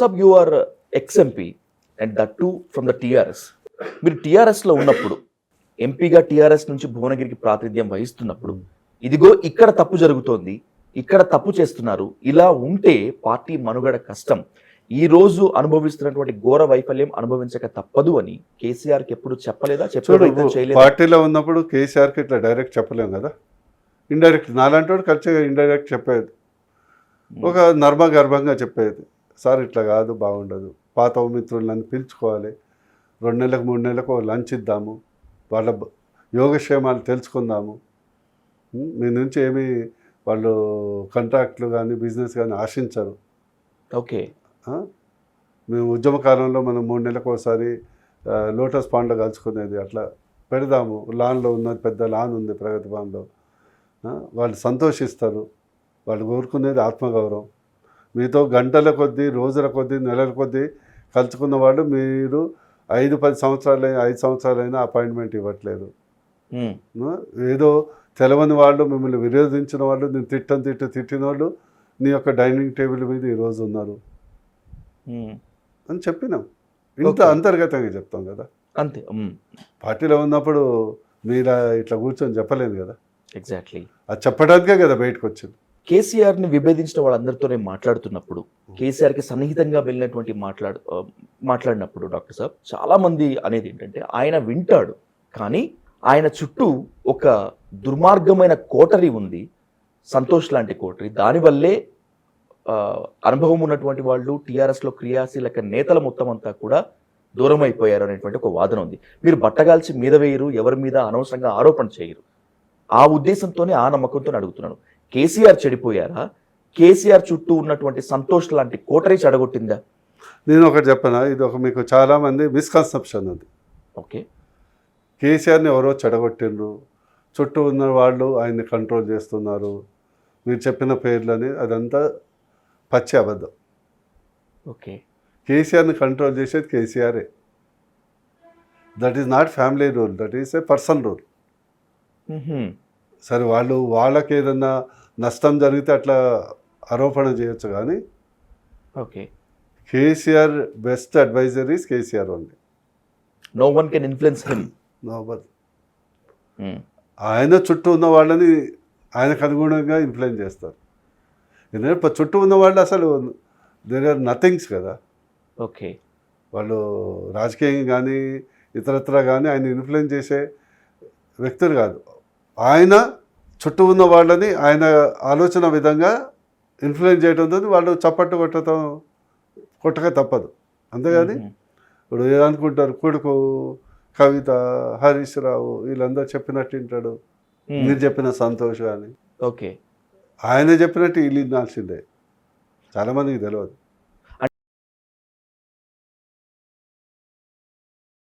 Sub you are ex MP and that to from the TRS మీరు టిఆర్ఎస్లో ఉన్నప్పుడు ఎంపీగా టిఆర్ఎస్ నుంచి భువనగిరికి ప్రాతినిధ్యం వహిస్తున్నప్పుడు ఇదిగో ఇక్కడ తప్పు జరుగుతోంది ఇక్కడ తప్పు చేస్తున్నారు ఇలా ఉంటే పార్టీ మనుగడ కష్టం. ఈ రోజు అనుభవిస్తున్నటువంటి ఘోర వైఫల్యం అనుభవించక తప్పదు అని కేసీఆర్కి ఎప్పుడు చెప్పలేదా చెప్పే చూడు ప్రయత్నం చేయలేదా? పార్టీలో ఉన్నప్పుడు కేసీఆర్కి ఇట్లా డైరెక్ట్ చెప్పలేం కదా. ఇండైరెక్ట్ నాలాంటి వాడు ఖచ్చితంగా ఇండైరెక్ట్ చెప్పేది. ఒక నర్మ గర్భంగా చెప్పేది. సార్ ఇట్లా కాదు బాగుండదు. పాత మిత్రులను పిలుచుకోవాలి. రెండు నెలలకు మూడు నెలలకు లంచ్ ఇద్దాము. వాళ్ళ యోగక్షేమాలు తెలుసుకుందాము? మీ నుంచి ఏమి వాళ్ళు కాంట్రాక్ట్లు కానీ బిజినెస్ కానీ ఆశించరు. ఓకే? మేము ఉద్యమ కాలంలో మనం మూడు నెలలకు ఒకసారి లోటస్ పాండ్లో కలుసుకునేది. అట్లా పెడదాము. లాన్లో ఉన్నది పెద్ద లాన్ ఉంది ప్రగతి భవన్లో? వాళ్ళు సంతోషిస్తారు. వాళ్ళు కోరుకునేది ఆత్మగౌరవం. మీతో గంటల కొద్దీ రోజుల కొద్దీ నెలల కొద్దీ కలుసుకున్న వాళ్ళు మీరు ఐదు పది సంవత్సరాలైనా ఐదు సంవత్సరాలైనా అపాయింట్మెంట్ ఇవ్వట్లేదు? ఏదో తెలవని వాళ్ళు మిమ్మల్ని విరోధించిన వాళ్ళు నేను తిట్టని తిట్టు తిట్టిన వాళ్ళు నీ యొక్క డైనింగ్ టేబుల్ మీద ఈరోజు ఉన్నారు. అని చెప్పినాం. ఇంత. అంతర్గతంగా చెప్తాం కదా. అంతే. పార్టీలో ఉన్నప్పుడు మీరు ఇట్లా కూర్చొని చెప్పలేను కదా. ఎగ్జాక్ట్లీ అది చెప్పడానికే కదా బయటకు వచ్చింది కేసీఆర్ని విభేదించిన వాళ్ళందరితోనే మాట్లాడుతున్నప్పుడు కేసీఆర్కి సన్నిహితంగా వెళ్ళినటువంటి మాట్లాడు మాట్లాడినప్పుడు డాక్టర్ సాబ్ చాలా మంది అనేది ఏంటంటే ఆయన వింటాడు కానీ ఆయన చుట్టూ ఒక దుర్మార్గమైన కోటరీ ఉంది. సంతోష్ లాంటి కోటరీ. దానివల్లే అనుభవం ఉన్నటువంటి వాళ్ళు టీఆర్ఎస్లో క్రియాశీలక నేతల మొత్తం అంతా కూడా దూరం అయిపోయారు అనేటువంటి ఒక వాదన ఉంది. మీరు బట్టగాల్చి మీద వేయరు ఎవరి మీద అనవసరంగా ఆరోపణ చేయరు. ఆ ఉద్దేశంతోనే ఆ నమ్మకంతో అడుగుతున్నాను. కేసీఆర్ చెడిపోయారా? కేసీఆర్ చుట్టూ ఉన్నటువంటి సంతోష్ లాంటి కోటరీ చెడగొట్టిందా? నేను ఒకటి చెప్పనా? ఇది ఒక మీకు చాలామంది మిస్కన్సెప్షన్ ఉంది ఓకే. కేసీఆర్ని ఎవరో చెడగొట్టిండ్రు. చుట్టూ ఉన్న వాళ్ళు ఆయన్ని కంట్రోల్ చేస్తున్నారు. మీరు చెప్పిన పేర్లని అదంతా పచ్చి అబద్ధం. ఓకే. కేసీఆర్ని కంట్రోల్ చేసేది కేసీఆరే. That is not family rule that is a personal rule. సరే వాళ్ళు వాళ్ళకి ఏదన్నా నష్టం జరిగితే అట్లా ఆరోపణ చేయొచ్చు కానీ okay. KCR best adviser is KCR only. No one can influence him నోబర్ ఆయన చుట్టూ ఉన్న వాళ్ళని ఆయనకు అనుగుణంగా ఇన్ఫ్లుయెన్స్ చేస్తారు. ఎందుకంటే చుట్టూ ఉన్న వాళ్ళు అసలు దేర్ ఆర్ నథింగ్స్ కదా. ఓకే. వాళ్ళు రాజకీయంగా కానీ ఇతరత్ర కానీ ఆయన ఇన్ఫ్లుయెన్స్ చేసే వ్యక్తులు కాదు. ఆయన చుట్టూ ఉన్న వాళ్ళని ఆయన ఆలోచన విధంగా ఇన్ఫ్లుయెన్స్ చేయడంతో వాళ్ళు చప్పట్టు కొట్టడం కొట్టక తప్పదు. అంతేగాని. ఇప్పుడు ఏదనుకుంటారు కొడుకు కవిత హరీష్ రావు వీళ్ళందరూ చెప్పినట్టు వింటాడు. మీరు చెప్పిన సంతోష్ కానీ ఓకే. ఆయన చెప్పినట్టు వీళ్ళు వినాల్సిందే. చాలామందికి తెలియదు